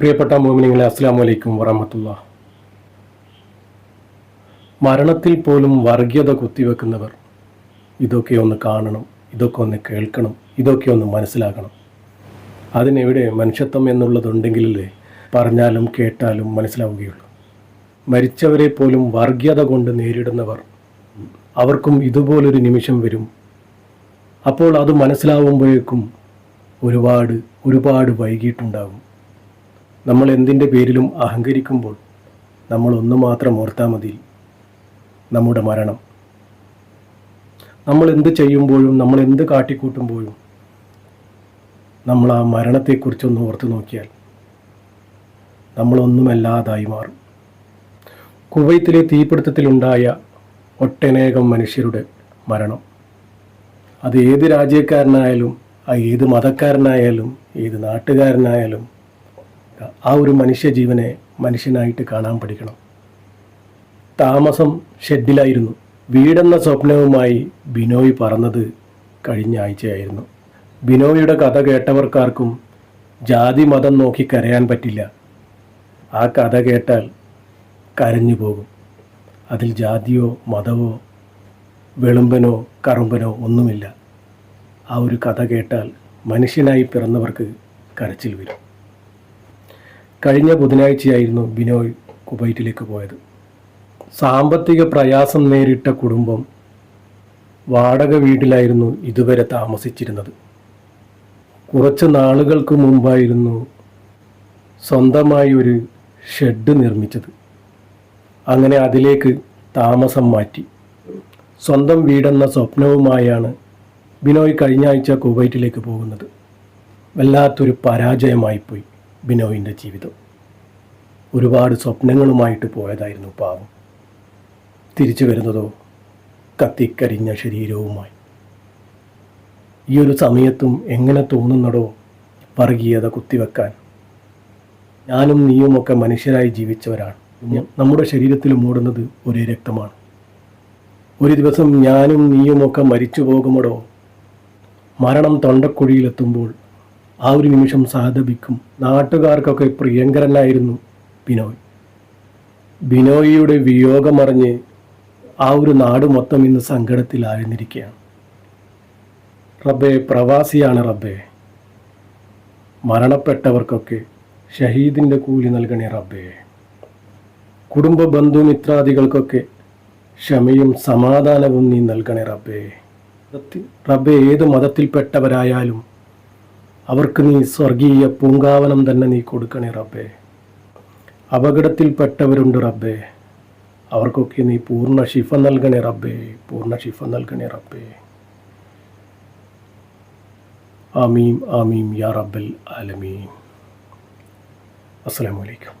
പ്രിയപ്പെട്ട മോമിനിങ്ങളെ അസ്സാം വലൈക്കും വറഹമത്തുള്ള. മരണത്തിൽ പോലും വർഗീയത കുത്തിവെക്കുന്നവർ ഇതൊക്കെ ഒന്ന് കാണണം ഇതൊക്കെ ഒന്ന് കേൾക്കണം ഇതൊക്കെ ഒന്ന് മനസ്സിലാക്കണം. അതിനെവിടെ മനുഷ്യത്വം എന്നുള്ളതുണ്ടെങ്കിലല്ലേ പറഞ്ഞാലും കേട്ടാലും മനസ്സിലാവുകയുള്ളൂ. മരിച്ചവരെ പോലും വർഗീയത കൊണ്ട് നേരിടുന്നവർ അവർക്കും ഇതുപോലൊരു നിമിഷം വരും. അപ്പോൾ അത് മനസ്സിലാവുമ്പോഴേക്കും ഒരുപാട് ഒരുപാട് വൈകിട്ടുണ്ടാകും നമ്മൾ എന്തിന്റെ പേരിലും അഹങ്കരിക്കുമ്പോൾ നമ്മൾ ഒന്ന് മാത്രം ഓർത്താൽ മതി നമ്മുടെ മരണം. നമ്മൾ എന്ത് ചെയ്യുമ്പോഴും നമ്മൾ എന്ത് കാട്ടിക്കൂട്ടുമ്പോഴും നമ്മൾ ആ മരണത്തെക്കുറിച്ചൊന്ന് ഓർത്തു നോക്കിയാൽ നമ്മളൊന്നുമല്ലാതായി മാറും. കുവൈത്തിലെ തീപിടുത്തത്തിലുണ്ടായ ഒട്ടനേകം മനുഷ്യരുടെ മരണം. അത് ഏത് രാജ്യക്കാരനായാലും ആ ഏത് മതക്കാരനായാലും ഏത് നാട്ടുകാരനായാലും ആ ഒരു മനുഷ്യജീവനെ മനുഷ്യനായിട്ട് കാണാൻ പഠിക്കണം. താമസം ഷെഡിലായിരുന്നു. വീടെന്ന സ്വപ്നവുമായി ബിനോയ് പറന്നത് കഴിഞ്ഞ ആഴ്ചയായിരുന്നു. ബിനോയുടെ കഥ കേട്ടവർക്കാർക്കും ജാതി മതം നോക്കി കരയാൻ പറ്റില്ല. ആ കഥ കേട്ടാൽ കരഞ്ഞു പോകും. അതിൽ ജാതിയോ മതമോ വെളുമ്പനോ കറുമ്പനോ ഒന്നുമില്ല. ആ ഒരു കഥ കേട്ടാൽ മനുഷ്യനായി പിറന്നവർക്ക് കരച്ചിൽ വരും. കഴിഞ്ഞ ബുധനാഴ്ചയായിരുന്നു ബിനോയ് കുവൈറ്റിലേക്ക് പോയത്. സാമ്പത്തിക പ്രയാസം നേരിട്ട കുടുംബം വാടക വീട്ടിലായിരുന്നു ഇതുവരെ താമസിച്ചിരുന്നത്. കുറച്ച് നാളുകൾക്ക് മുമ്പായിരുന്നു സ്വന്തമായി ഒരു ഷെഡ് നിർമ്മിച്ചത്. അങ്ങനെ അതിലേക്ക് താമസം മാറ്റി. സ്വന്തം വീടെന്ന സ്വപ്നവുമായാണ് ബിനോയ് കഴിഞ്ഞ ആഴ്ച കുവൈറ്റിലേക്ക് പോകുന്നത്. വല്ലാത്തൊരു പരാജയമായിപ്പോയി. ബിനോയിന്റെ ജീവിതം. ഒരുപാട് സ്വപ്നങ്ങളുമായിട്ട് പോയതായിരുന്നു പാവം. തിരിച്ചു വരുന്നതോ കത്തിക്കരിഞ്ഞ ശരീരവുമായി. ഈ ഒരു സമയത്തും എങ്ങനെ തോന്നുന്നടോ വർഗീയത കുത്തിവെക്കാൻ. ഞാനും നീയുമൊക്കെ മനുഷ്യരായി ജീവിച്ചവരാണ്. നമ്മുടെ ശരീരത്തിൽ മൂടുന്നത് ഒരേ രക്തമാണ്. ഒരു ദിവസം ഞാനും നീയുമൊക്കെ മരിച്ചു പോകുമടോ മരണം തൊണ്ടക്കുഴിയിലെത്തുമ്പോൾ ആ ഒരു നിമിഷം സാധപിക്കും. നാട്ടുകാർക്കൊക്കെ പ്രിയങ്കരനായിരുന്നു ബിനോയ്. ബിനോയിയുടെ വിയോഗമറിഞ്ഞ് ആ ഒരു നാട് മൊത്തം ഇന്ന് സങ്കടത്തിലായിരുന്നിരിക്കുകയാണ് റബ്ബേ പ്രവാസിയാണ് റബ്ബേ. മരണപ്പെട്ടവർക്കൊക്കെ ഷഹീദിന്റെ കൂലി നൽകണേ റബ്ബേ. കുടുംബ ബന്ധു ബന്ധുമിത്രാദികൾക്കൊക്കെ ക്ഷമയും സമാധാനവും നീ നൽകണേ റബ്ബെ. റബ്ബേ ഏത് മതത്തിൽപ്പെട്ടവരായാലും അവർക്ക് നീ സ്വർഗീയ പൂങ്കാവനം തന്നെ നീ കൊടുക്കണേ റബ്ബേ. അപകടത്തിൽപ്പെട്ടവരുണ്ട് റബ്ബേ. അവർക്കൊക്കെ നീ പൂർണ ശിഫ നൽകണേ റബ്ബേ പൂർണ ശിഫ നൽകണേ റബ്ബേ. ആമീം ആമീം യാ റബ്ബൽ ആലമീം അസ്സലാമു അലൈക്കും.